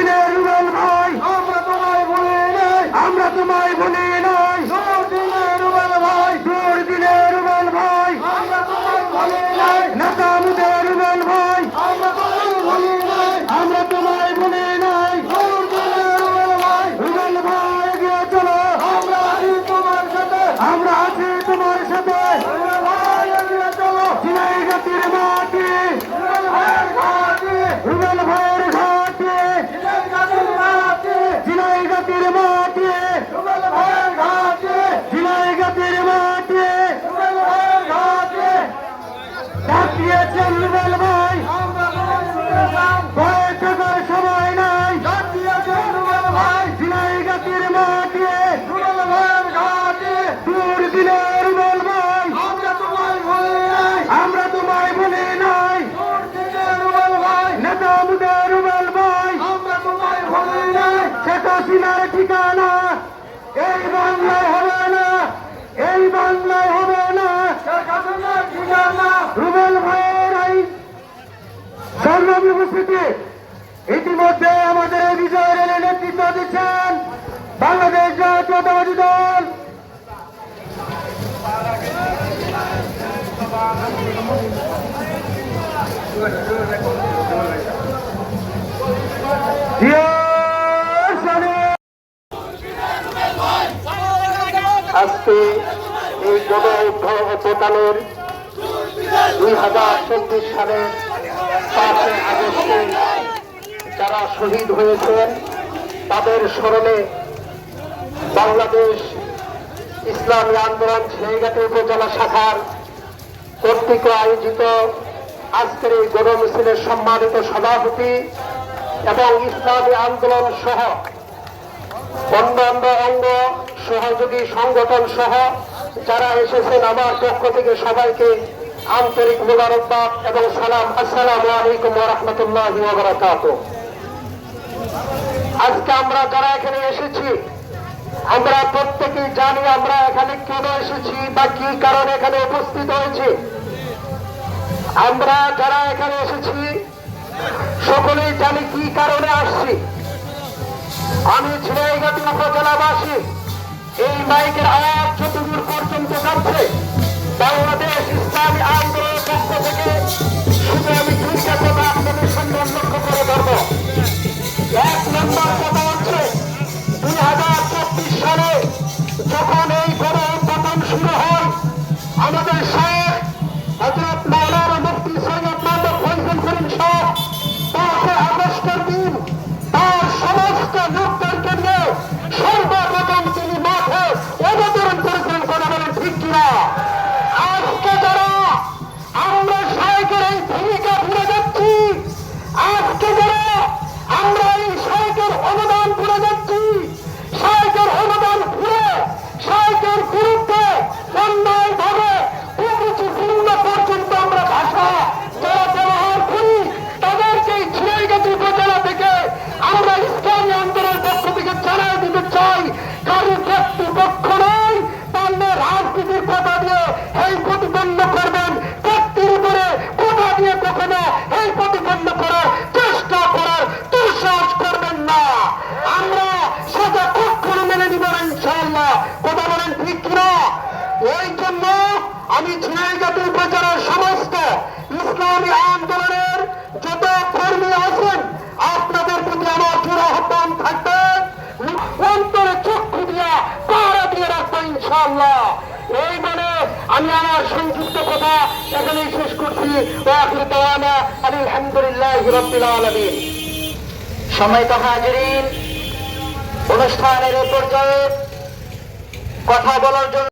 দিনের রুবেল ভাই, আমরা তোমায় বলে নাই, আমরা তোমায় বলে নাই। জোর দিনের রুবেল ভাই, জোর দিনের রুবেল ভাই, আমরা তোমায় বলে আছি তোমার সাথে চলো। সিনাই জাতির মাটি সংগ্রামী উপস্থিতি। ইতিমধ্যে আমাদের বিজয় রেলের নেতৃত্ব দিচ্ছেন বাংলাদেশ জাতীয়তাবাদী দল। আজকে এই গণ অভ্যুত্থানের দুই হাজার চব্বিশ সালের পাঁচই আগস্টে যারা শহীদ হয়েছেন, তাদের স্মরণে বাংলাদেশ ইসলামী আন্দোলন ছেলেঘাটে উপজেলা শাখার কর্তৃক আয়োজিত আজকের এই গণ মিছিলের সম্মানিত সভাপতি এবং ইসলামী আন্দোলন সহ অন্যান্য অঙ্গ সহযোগী সংগঠন সহ যারা এসেছেন আমার পক্ষ থেকে সবাইকে আন্তরিক মোবারকবাদ এবং সালাম, আসসালামু আলাইকুম রহমতুল্লাহ বারাকাত আজকে আমরা যারা এখানে এসেছি, আমরা প্রত্যেকেই জানি আমরা এখানে কেন এসেছি বা কি কারণে এখানে উপস্থিত হয়েছি। আমরা যারা এখানে এসেছি, সকলেই জানি কি কারণে আসছি। আমি ঝিনাইগাতি উপজেলাবাসী, এই মাইকের আওয়াজ যতদূর পর্যন্ত যাচ্ছে, বাংলাদেশ বলেন ঠিক জন্য আমি সমস্ত ইসলামী আন্দোলনের যত কর্মী আছেন, আপনাদের প্রতি আমার আহ্বান থাকবে। অন্তরে চক্ষু দিয়া পাহারা দিয়ে রাখব এই মানে আমি আমার সংযুক্ত কথা এখানেই শেষ করছি। অনুষ্ঠানের পর্যায়ে কথা বলার জন্য